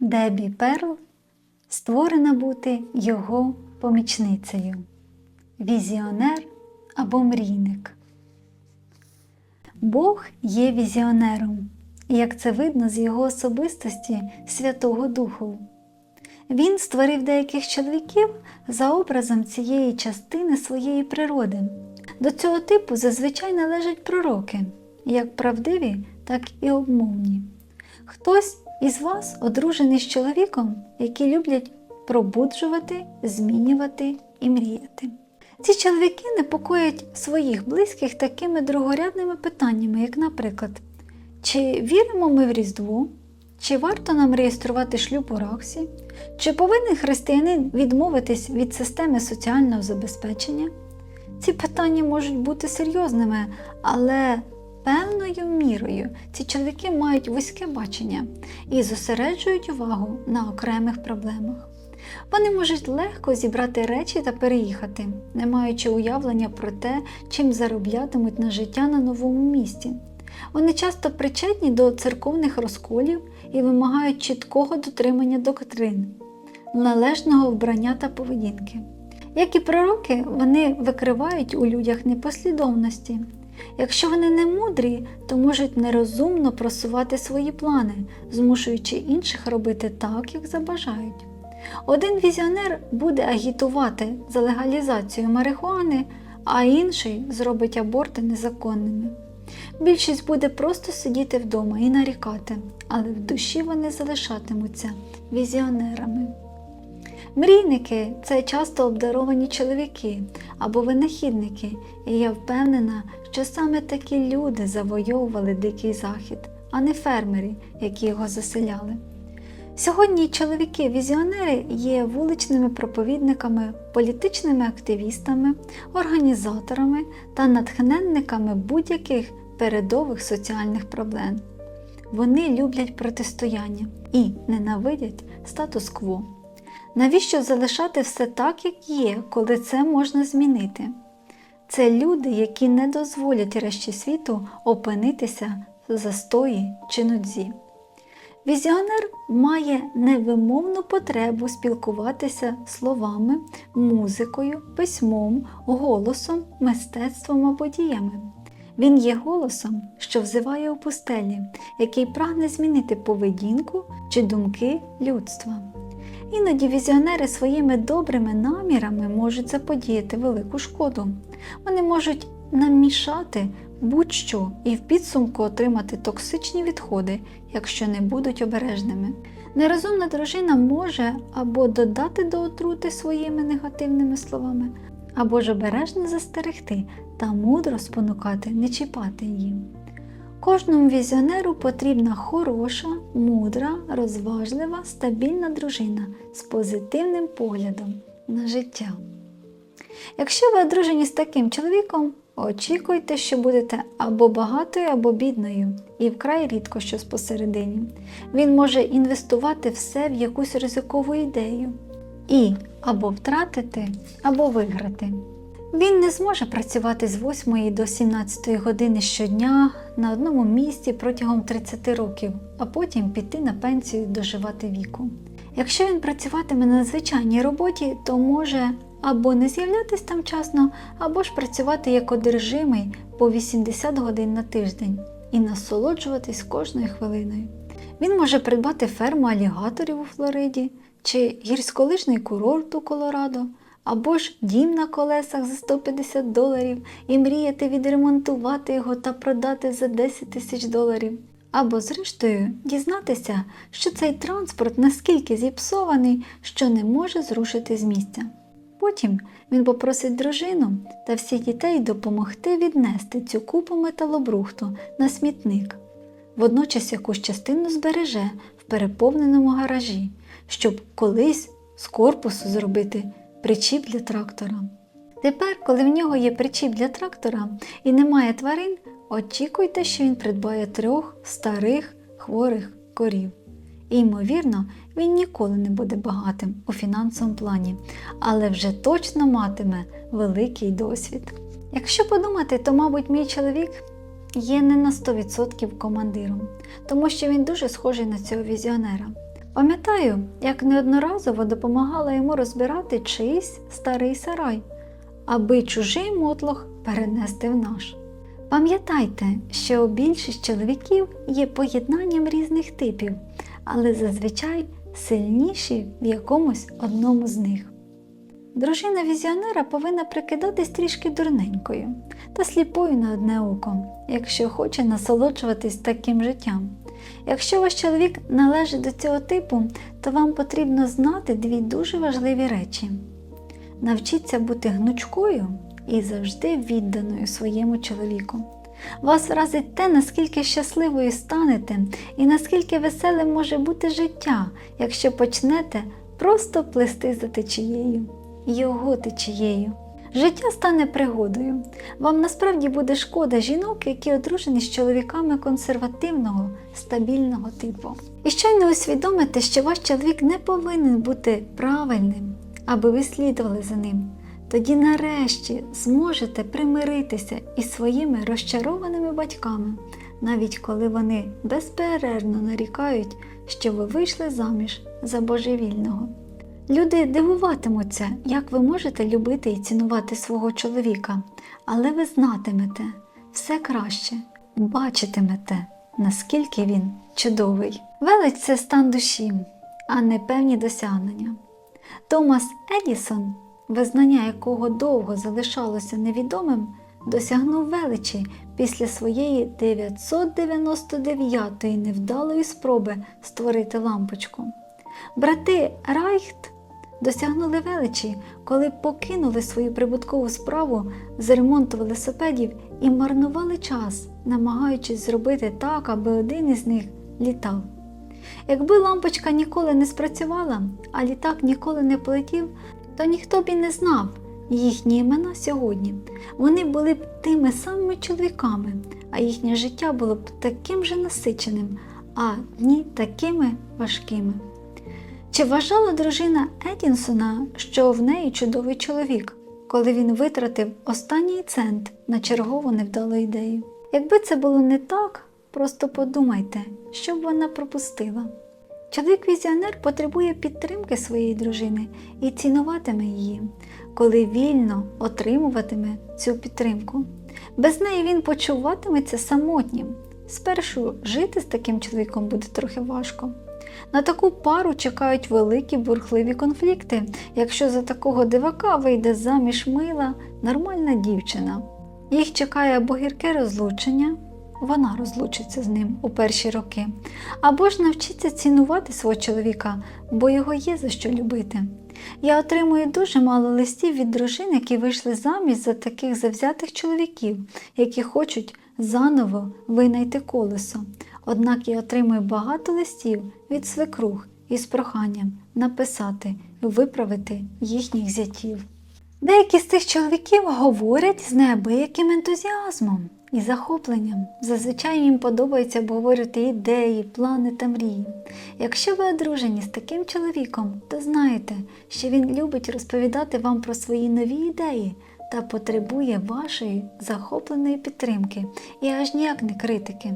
Дебі Перл створена бути його помічницею, візіонер або мрійник. Бог є візіонером, як це видно з його особистості Святого Духу. Він створив деяких чоловіків за образом цієї частини своєї природи. До цього типу зазвичай належать пророки, як правдиві, так і обмовні. Хтось із вас одружений з чоловіком, які люблять пробуджувати, змінювати і мріяти. Ці чоловіки непокоять своїх близьких такими другорядними питаннями, як, наприклад, чи віримо ми в Різдво, чи варто нам реєструвати шлюб у Раксі, чи повинен християнин відмовитись від системи соціального забезпечення? Ці питання можуть бути серйозними, але певною мірою ці чоловіки мають вузьке бачення і зосереджують увагу на окремих проблемах. Вони можуть легко зібрати речі та переїхати, не маючи уявлення про те, чим зароблятимуть на життя на новому місці. Вони часто причетні до церковних розколів і вимагають чіткого дотримання доктрин, належного вбрання та поведінки. Як і пророки, вони викривають у людях непослідовності. Якщо вони не мудрі, то можуть нерозумно просувати свої плани, змушуючи інших робити так, як забажають. Один візіонер буде агітувати за легалізацію марихуани, а інший зробить аборти незаконними. Більшість буде просто сидіти вдома і нарікати, але в душі вони залишатимуться візіонерами. Мрійники це часто обдаровані чоловіки або винахідники, і я впевнена, що саме такі люди завойовували дикий захід, а не фермери, які його заселяли. Сьогодні чоловіки-візіонери є вуличними проповідниками, політичними активістами, організаторами та натхненниками будь-яких передових соціальних проблем. Вони люблять протистояння і ненавидять статус-кво. Навіщо залишати все так, як є, коли це можна змінити? Це люди, які не дозволять решті світу опинитися в застої чи нудзі. Візіонер має невимовну потребу спілкуватися словами, музикою, письмом, голосом, мистецтвом або діями. Він є голосом, що взиває у пустелі, який прагне змінити поведінку чи думки людства. Іноді візіонери своїми добрими намірами можуть заподіяти велику шкоду. Вони можуть намішати будь-що і в підсумку отримати токсичні відходи, якщо не будуть обережними. Нерозумна дружина може або додати до отрути своїми негативними словами, або ж обережно застерегти та мудро спонукати не чіпати її. Кожному візіонеру потрібна хороша, мудра, розважлива, стабільна дружина з позитивним поглядом на життя. Якщо ви одружені з таким чоловіком, очікуйте, що будете або багатою, або бідною, і вкрай рідко щось посередині. Він може інвестувати все в якусь ризикову ідею і або втратити, або виграти. Він не зможе працювати з 8 до 17 години щодня на одному місці протягом 30 років, а потім піти на пенсію доживати віку. Якщо він працюватиме на звичайній роботі, то може або не з'являтись там вчасно, або ж працювати як одержимий по 80 годин на тиждень і насолоджуватись кожною хвилиною. Він може придбати ферму алігаторів у Флориді чи гірськолижний курорт у Колорадо, або ж дім на колесах за 150 доларів і мріяти відремонтувати його та продати за 10 тисяч доларів. Або, зрештою, дізнатися, що цей транспорт наскільки зіпсований, що не може зрушити з місця. Потім він попросить дружину та всіх дітей допомогти віднести цю купу металобрухту на смітник, водночас якусь частину збереже в переповненому гаражі, щоб колись з корпусу зробити причіп для трактора. Тепер, коли в нього є причіп для трактора і немає тварин, очікуйте, що він придбає трьох старих хворих корів. І, ймовірно, він ніколи не буде багатим у фінансовому плані, але вже точно матиме великий досвід. Якщо подумати, то, мабуть, мій чоловік є не на 100% командиром, тому що він дуже схожий на цього візіонера. Пам'ятаю, як неодноразово допомагала йому розбирати чийсь старий сарай, аби чужий мотлох перенести в наш. Пам'ятайте, що більшість чоловіків є поєднанням різних типів, але зазвичай сильніші в якомусь одному з них. Дружина візіонера повинна прикидатись трішки дурненькою та сліпою на одне око, якщо хоче насолоджуватись таким життям. Якщо ваш чоловік належить до цього типу, то вам потрібно знати дві дуже важливі речі. Навчіться бути гнучкою і завжди відданою своєму чоловіку. Вас вразить те, наскільки щасливою станете і наскільки веселим може бути життя, якщо почнете просто плисти за течією, його течією. Життя стане пригодою. Вам насправді буде шкода жінок, які одружені з чоловіками консервативного, стабільного типу. І щойно усвідомите, що ваш чоловік не повинен бути правильним, аби ви слідували за ним. Тоді нарешті зможете примиритися із своїми розчарованими батьками, навіть коли вони безперервно нарікають, що ви вийшли заміж за божевільного. Люди дивуватимуться, як ви можете любити і цінувати свого чоловіка, але ви знатимете все краще, бачитимете, наскільки він чудовий. Велич це стан душі, а не певні досягнення. Томас Едісон, визнання якого довго залишалося невідомим, досягнув величі після своєї 999-ї невдалої спроби створити лампочку. Брати Райхт досягнули величі, коли покинули свою прибуткову справу з ремонту велосипедів і марнували час, намагаючись зробити так, аби один із них літав. Якби лампочка ніколи не спрацювала, а літак ніколи не полетів, то ніхто б і не знав їхні імена сьогодні. Вони були б тими самими чоловіками, а їхнє життя було б таким же насиченим, а дні такими важкими. Чи вважала дружина Едінсона, що в неї чудовий чоловік, коли він витратив останній цент на чергову невдалу ідею? Якби це було не так, просто подумайте, що б вона пропустила. Чоловік-візіонер потребує підтримки своєї дружини і цінуватиме її, коли вільно отримуватиме цю підтримку. Без неї він почуватиметься самотнім. Спершу жити з таким чоловіком буде трохи важко. На таку пару чекають великі бурхливі конфлікти, якщо за такого дивака вийде заміж мила, нормальна дівчина. Їх чекає або гірке розлучення, вона розлучиться з ним у перші роки, або ж навчиться цінувати свого чоловіка, бо його є за що любити. Я отримую дуже мало листів від дружин, які вийшли замість за таких завзятих чоловіків, які хочуть заново винайти колесо. Однак я отримую багато листів від свекруг із проханням написати і виправити їхніх зятів. Деякі з цих чоловіків говорять з неабияким ентузіазмом і захопленням. Зазвичай їм подобається обговорювати ідеї, плани та мрії. Якщо ви одружені з таким чоловіком, то знаєте, що він любить розповідати вам про свої нові ідеї та потребує вашої захопленої підтримки і аж ніяк не критики.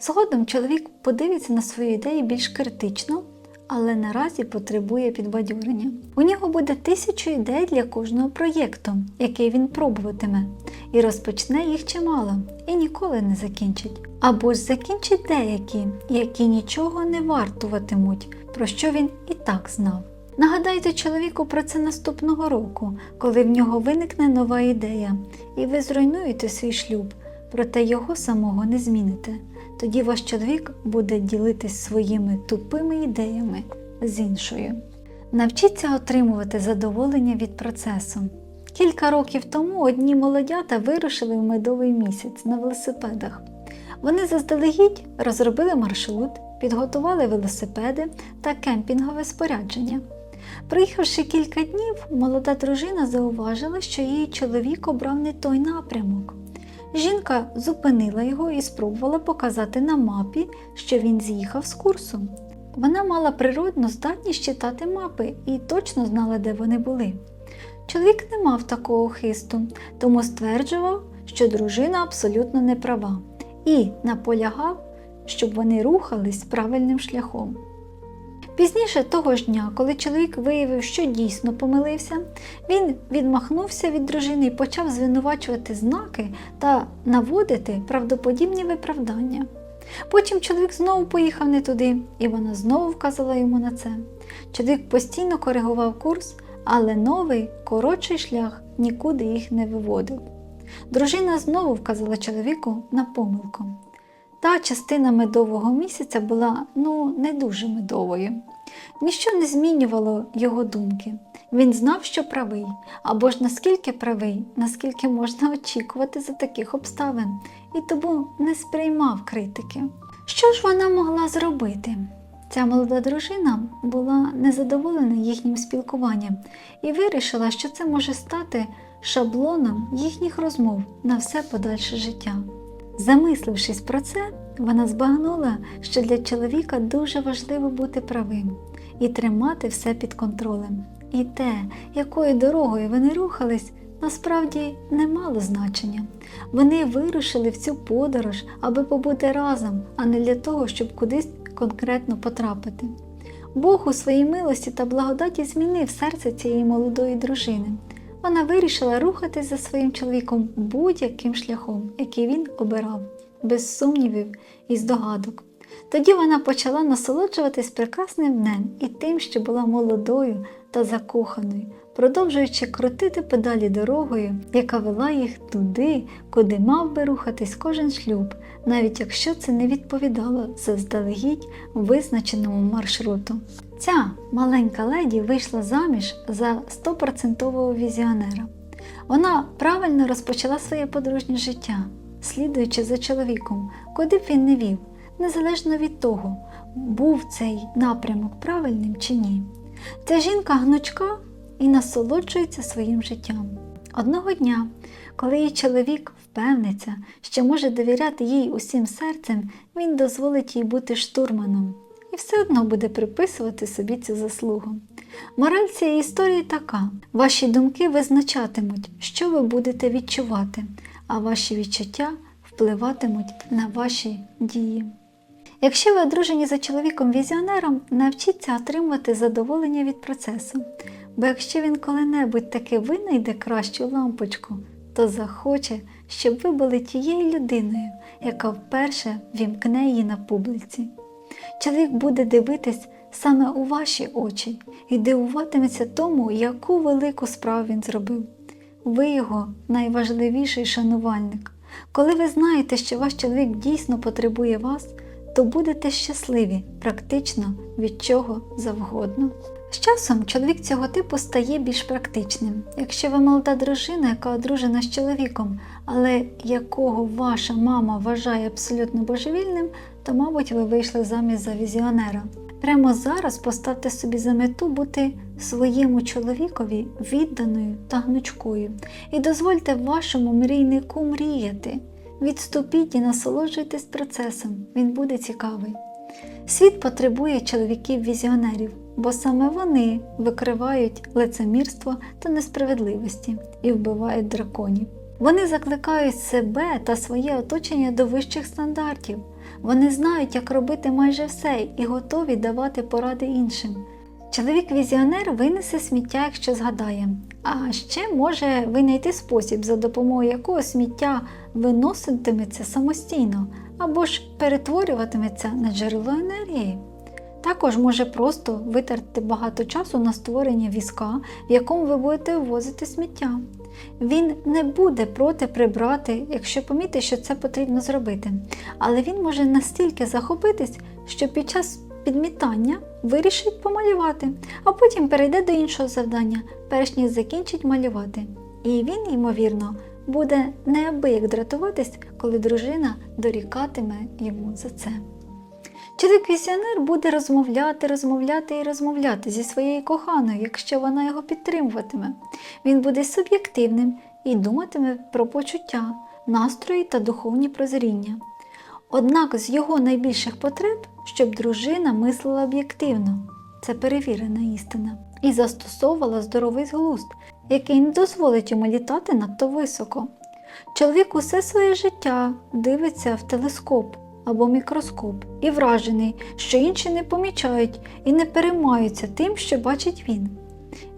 Згодом чоловік подивиться на свої ідеї більш критично, але наразі потребує підбадьорення. У нього буде тисячу ідей для кожного проєкту, який він пробуватиме, і розпочне їх чимало і ніколи не закінчить. Або ж закінчить деякі, які нічого не вартуватимуть, про що він і так знав. Нагадайте чоловіку про це наступного року, коли в нього виникне нова ідея, і ви зруйнуєте свій шлюб, проте його самого не зміните. Тоді ваш чоловік буде ділитись своїми тупими ідеями з іншою. Навчіться отримувати задоволення від процесу. Кілька років тому одні молодята вирушили в медовий місяць на велосипедах. Вони заздалегідь розробили маршрут, підготували велосипеди та кемпінгове спорядження. Приїхавши кілька днів, молода дружина зауважила, що її чоловік обрав не той напрямок. Жінка зупинила його і спробувала показати на мапі, що він з'їхав з курсу. Вона мала природну здатність читати мапи і точно знала, де вони були. Чоловік не мав такого хисту, тому стверджував, що дружина абсолютно не права, і наполягав, щоб вони рухались правильним шляхом. Пізніше того ж дня, коли чоловік виявив, що дійсно помилився, він відмахнувся від дружини і почав звинувачувати знаки та наводити правдоподібні виправдання. Потім чоловік знову поїхав не туди, і вона знову вказала йому на це. Чоловік постійно коригував курс, але новий, коротший шлях нікуди їх не виводив. Дружина знову вказала чоловіку на помилку. Та частина медового місяця була ну не дуже медовою. Ніщо не змінювало його думки. Він знав, що правий, або ж наскільки правий, наскільки можна очікувати за таких обставин, і тому не сприймав критики. Що ж вона могла зробити? Ця молода дружина була незадоволена їхнім спілкуванням і вирішила, що це може стати шаблоном їхніх розмов на все подальше життя. Замислившись про це, вона збагнула, що для чоловіка дуже важливо бути правим і тримати все під контролем. І те, якою дорогою вони рухались, насправді не мало значення. Вони вирушили в цю подорож, аби побути разом, а не для того, щоб кудись конкретно потрапити. Бог у своїй милості та благодаті змінив серце цієї молодої дружини. Вона вирішила рухатись за своїм чоловіком будь-яким шляхом, який він обирав, без сумнівів і здогадок. Тоді вона почала насолоджуватись прекрасним днем і тим, що була молодою та закоханою, продовжуючи крутити педалі дорогою, яка вела їх туди, куди мав би рухатись кожен шлюб, навіть якщо це не відповідало заздалегідь визначеному маршруту. Ця маленька леді вийшла заміж за 100% візіонера. Вона правильно розпочала своє подружнє життя, слідуючи за чоловіком, куди б він не вів, незалежно від того, був цей напрямок правильним чи ні. Ця жінка гнучка і насолоджується своїм життям. Одного дня, коли її чоловік впевниться, що може довіряти їй усім серцем, він дозволить їй бути штурманом і все одно буде приписувати собі цю заслугу. Мораль цієї історії така: ваші думки визначатимуть, що ви будете відчувати, а ваші відчуття впливатимуть на ваші дії. Якщо ви одружені за чоловіком-візіонером, навчіться отримувати задоволення від процесу, бо якщо він коли-небудь таки винайде кращу лампочку, то захоче, щоб ви були тією людиною, яка вперше вімкне її на публіці. Чоловік буде дивитись саме у ваші очі і дивуватиметься тому, яку велику справу він зробив. Ви його найважливіший шанувальник. Коли ви знаєте, що ваш чоловік дійсно потребує вас, то будете щасливі практично від чого завгодно. З часом чоловік цього типу стає більш практичним. Якщо ви молода дружина, яка одружена з чоловіком, але якого ваша мама вважає абсолютно божевільним, то, мабуть, ви вийшли замість за візіонера. Прямо зараз поставте собі за мету бути своєму чоловікові відданою та гнучкою і дозвольте вашому мрійнику мріяти. Відступіть і насолоджуйтесь процесом, він буде цікавий. Світ потребує чоловіків-візіонерів, бо саме вони викривають лицемірство та несправедливості і вбивають драконів. Вони закликають себе та своє оточення до вищих стандартів. Вони знають, як робити майже все і готові давати поради іншим. Чоловік-візіонер винесе сміття, якщо згадає, а ще може винайти спосіб, за допомогою якого сміття виноситиметься самостійно або ж перетворюватиметься на джерело енергії. Також може просто витратити багато часу на створення візка, в якому ви будете ввозити сміття. Він не буде проти прибрати, якщо помітить, що це потрібно зробити, але він може настільки захопитись, що під час підмітання вирішить помалювати, а потім перейде до іншого завдання, перш ніж закінчить малювати. І він, ймовірно, буде неабияк дратуватись, коли дружина дорікатиме йому за це. Чоловік-візіонер буде розмовляти, розмовляти і розмовляти зі своєю коханою, якщо вона його підтримуватиме. Він буде суб'єктивним і думатиме про почуття, настрої та духовні прозріння. Однак з його найбільших потреб, щоб дружина мислила об'єктивно, це перевірена істина, і застосовувала здоровий глузд, який не дозволить йому літати надто високо. Чоловік усе своє життя дивиться в телескоп, або мікроскоп, і вражений, що інші не помічають і не переймаються тим, що бачить він.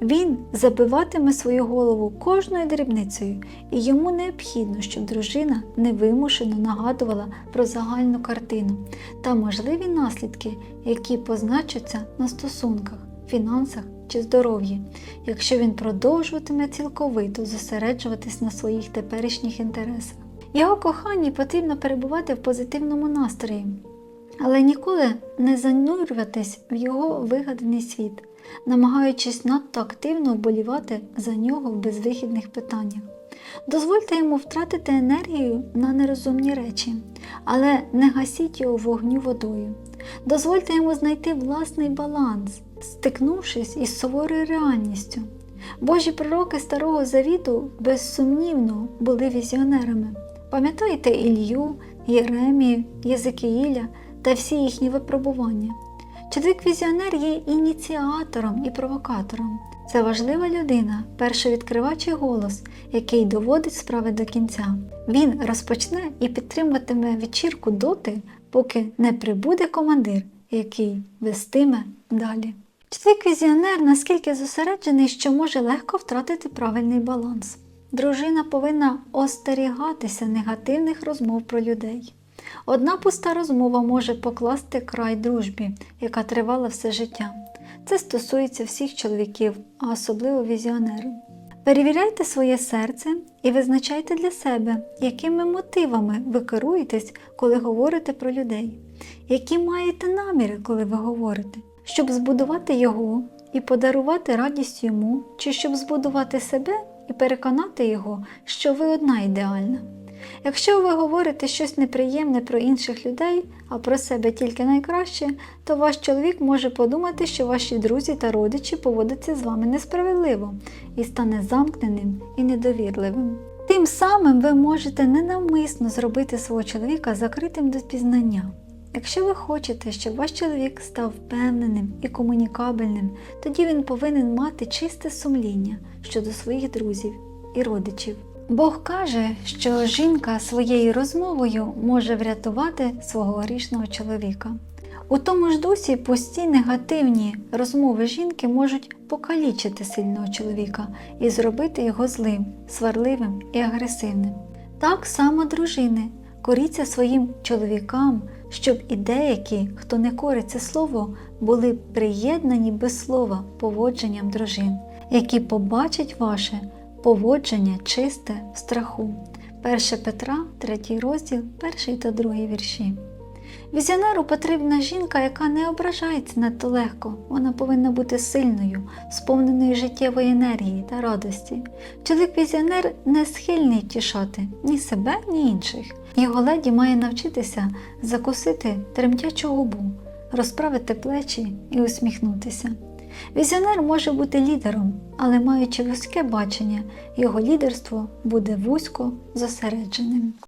Він забиватиме свою голову кожною дрібницею, і йому необхідно, щоб дружина невимушено нагадувала про загальну картину та можливі наслідки, які позначаться на стосунках, фінансах чи здоров'ї, якщо він продовжуватиме цілковито зосереджуватись на своїх теперішніх інтересах. Його коханні потрібно перебувати в позитивному настрої, але ніколи не занурюватись в його вигаданий світ, намагаючись надто активно вболівати за нього в безвихідних питаннях. Дозвольте йому втратити енергію на нерозумні речі, але не гасіть його вогню водою. Дозвольте йому знайти власний баланс, стикнувшись із суворою реальністю. Божі пророки Старого Завіту безсумнівно були візіонерами. Пам'ятаєте Ілью, Єремію, Єзекіїля та всі їхні випробування. Чоловік-візіонер є ініціатором і провокатором. Це важлива людина, першовідкривачий голос, який доводить справи до кінця. Він розпочне і підтримуватиме вечірку доти, поки не прибуде командир, який вестиме далі. Чоловік-візіонер наскільки зосереджений, що може легко втратити правильний баланс. Дружина повинна остерігатися негативних розмов про людей. Одна пуста розмова може покласти край дружбі, яка тривала все життя. Це стосується всіх чоловіків, а особливо візіонерів. Перевіряйте своє серце і визначайте для себе, якими мотивами ви керуєтесь, коли говорите про людей, які маєте наміри, коли ви говорите, щоб збудувати його і подарувати радість йому, чи щоб збудувати себе і переконати його, що ви одна ідеальна. Якщо ви говорите щось неприємне про інших людей, а про себе тільки найкраще, то ваш чоловік може подумати, що ваші друзі та родичі поводяться з вами несправедливо і стане замкненим і недовірливим. Тим самим ви можете ненавмисно зробити свого чоловіка закритим до пізнання. Якщо ви хочете, щоб ваш чоловік став впевненим і комунікабельним, тоді він повинен мати чисте сумління щодо своїх друзів і родичів. Бог каже, що жінка своєю розмовою може врятувати свого грішного чоловіка. У тому ж дусі пусті негативні розмови жінки можуть покалічити сильного чоловіка і зробити його злим, сварливим і агресивним. Так само дружини коріться своїм чоловікам, щоб і деякі, хто не корить це слово, були приєднані без слова поводженням дружин, які побачать ваше поводження чисте в страху. 1 Петра, 3 розділ, 1 та 2 вірші. Візіонеру потрібна жінка, яка не ображається надто легко. Вона повинна бути сильною, сповненою життєвої енергії та радості. Чоловік-візіонер не схильний тішати ні себе, ні інших. Його леді має навчитися закусити тремтячу губу, розправити плечі і усміхнутися. Візіонер може бути лідером, але маючи вузьке бачення, його лідерство буде вузько зосередженим.